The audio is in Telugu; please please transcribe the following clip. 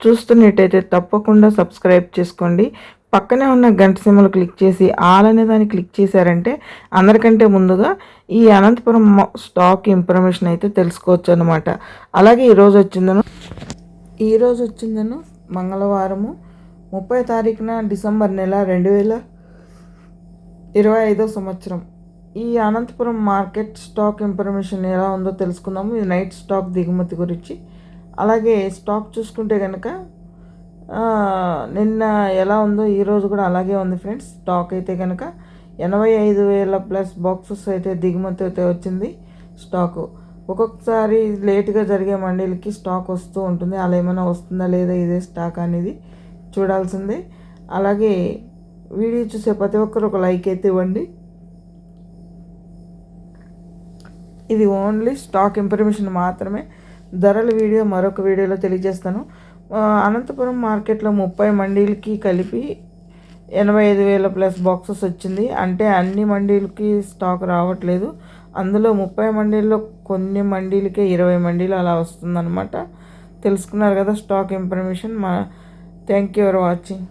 చూస్తున్నట్టయితే తప్పకుండా సబ్స్క్రైబ్ చేసుకోండి. పక్కనే ఉన్న గంట సింబల్ క్లిక్ చేసి ఆల్ అనే దాన్ని క్లిక్ చేశారంటే అందరికంటే ముందుగా ఈ అనంతపురం స్టాక్ ఇన్ఫర్మేషన్ అయితే తెలుసుకోవచ్చు అనమాట అలాగే ఈరోజు వచ్చిందను ఈరోజు వచ్చిందను మంగళవారము ముప్పై తారీఖున డిసెంబర్ నెల రెండు వేల ఇరవై ఐదో సంవత్సరం. ఈ అనంతపురం మార్కెట్ స్టాక్ ఇన్ఫర్మేషన్ ఎలా ఉందో తెలుసుకుందాము. ఇది నైట్ స్టాక్ దిగుమతి గురించి అలాగే స్టాక్ చూసుకుంటే కనుక నిన్న ఎలా ఉందో ఈరోజు కూడా అలాగే ఉంది ఫ్రెండ్స్. స్టాక్ అయితే కనుక ఎనభై ఐదు వేల ప్లస్ బాక్సెస్ అయితే దిగుమతి అయితే వచ్చింది స్టాకు. ఒక్కొక్కసారి లేట్గా జరిగే మండీలకి స్టాక్ వస్తూ ఉంటుంది. అలా ఏమైనా వస్తుందా లేదా ఇదే స్టాక్ అనేది చూడాల్సిందే. అలాగే వీడియో చూసే ప్రతి ఒక్కరు ఒక లైక్ అయితే ఇవ్వండి. ఇది ఓన్లీ స్టాక్ ఇన్ఫర్మేషన్ మాత్రమే. ధరల వీడియో మరొక వీడియోలో తెలియజేస్తాను. అనంతపురం మార్కెట్లో ముప్పై మండీలకి కలిపి ఎనభై ఐదు వేల ప్లస్ బాక్సెస్ వచ్చింది. అంటే అన్ని మండీలకి స్టాక్ రావట్లేదు. అందులో ముప్పై మండీల్లో కొన్ని మండీలకే ఇరవై మండీలు అలా వస్తుందన్నమాట. తెలుసుకున్నారు కదా స్టాక్ ఇన్ఫర్మేషన్. మా థ్యాంక్ యూ ఫర్ వాచింగ్.